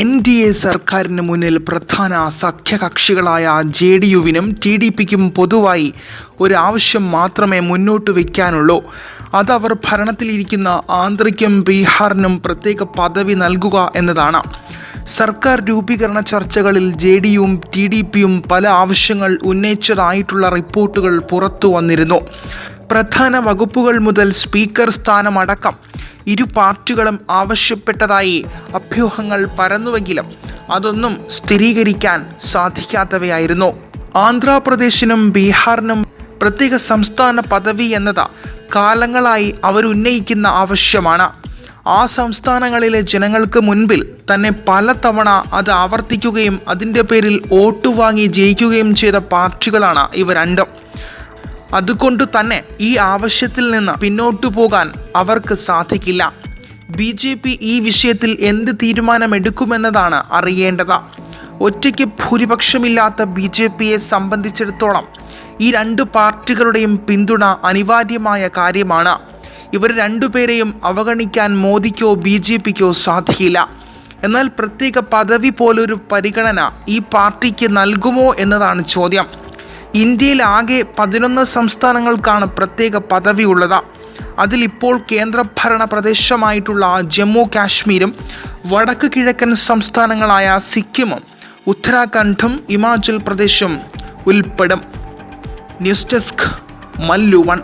N D A സർക്കാരിന് മുന്നിൽ പ്രധാന സഖ്യകക്ഷികളായ ജെ ഡി യുവിനും ടി ഡി പിക്കും പൊതുവായി ഒരാവശ്യം മാത്രമേ മുന്നോട്ട് വയ്ക്കാനുള്ളൂ. അതവർ ഭരണത്തിലിരിക്കുന്ന ആന്ധ്രയ്ക്കും ബീഹാറിനും പ്രത്യേക പദവി നൽകുക എന്നതാണ്. സർക്കാർ രൂപീകരണ ചർച്ചകളിൽ ജെ ഡി യുവും ടി ഡി പിയും പല ആവശ്യങ്ങൾ ഉന്നയിച്ചതായിട്ടുള്ള റിപ്പോർട്ടുകൾ പുറത്തു വന്നിരുന്നു. പ്രധാന വകുപ്പുകൾ മുതൽ സ്പീക്കർ സ്ഥാനമടക്കം ഇരു പാർട്ടികളും ആവശ്യപ്പെട്ടതായി അഭ്യൂഹങ്ങൾ പരന്നുവെങ്കിലും അതൊന്നും സ്ഥിരീകരിക്കാൻ സാധിക്കാത്തവയായിരുന്നു. ആന്ധ്രാപ്രദേശിനും ബീഹാറിനും പ്രത്യേക സംസ്ഥാന പദവി എന്നത് കാലങ്ങളായി അവരുന്നയിക്കുന്ന ആവശ്യമാണ്. ആ സംസ്ഥാനങ്ങളിലെ ജനങ്ങൾക്ക് മുൻപിൽ തന്നെ പലതവണ അത് ആവർത്തിക്കുകയും അതിന്റെ പേരിൽ വോട്ട് വാങ്ങി ജയിക്കുകയും ചെയ്ത പാർട്ടികളാണ് ഇവ രണ്ടും. അതുകൊണ്ട് തന്നെ ഈ ആവശ്യത്തിൽ നിന്ന് പിന്നോട്ടു പോകാൻ അവർക്ക് സാധിക്കില്ല. ബി ജെ പി ഈ വിഷയത്തിൽ എന്ത് തീരുമാനമെടുക്കുമെന്നതാണ് അറിയേണ്ടത്. ഒറ്റയ്ക്ക് ഭൂരിപക്ഷമില്ലാത്ത ബി ജെ പിയെ സംബന്ധിച്ചിടത്തോളം ഈ രണ്ട് പാർട്ടികളുടെയും പിന്തുണ അനിവാര്യമായ കാര്യമാണ്. ഇവർ രണ്ടുപേരെയും അവഗണിക്കാൻ മോദിക്കോ ബി ജെ പിക്കോ സാധിക്കില്ല. എന്നാൽ പ്രത്യേക പദവി പോലൊരു പരിഗണന ഈ പാർട്ടിക്ക് നൽകുമോ എന്നതാണ് ചോദ്യം. ഇന്ത്യയിൽ ആകെ പതിനൊന്ന് സംസ്ഥാനങ്ങൾക്കാണ് പ്രത്യേക പദവി ഉള്ളത് അതിലിപ്പോൾ കേന്ദ്രഭരണ പ്രദേശമായിട്ടുള്ള ജമ്മു കാശ്മീരും വടക്ക് കിഴക്കൻ സംസ്ഥാനങ്ങളായ സിക്കിമും ഉത്തരാഖണ്ഡും ഹിമാചൽ പ്രദേശും ഉൾപ്പെടും. News desk Mallu one.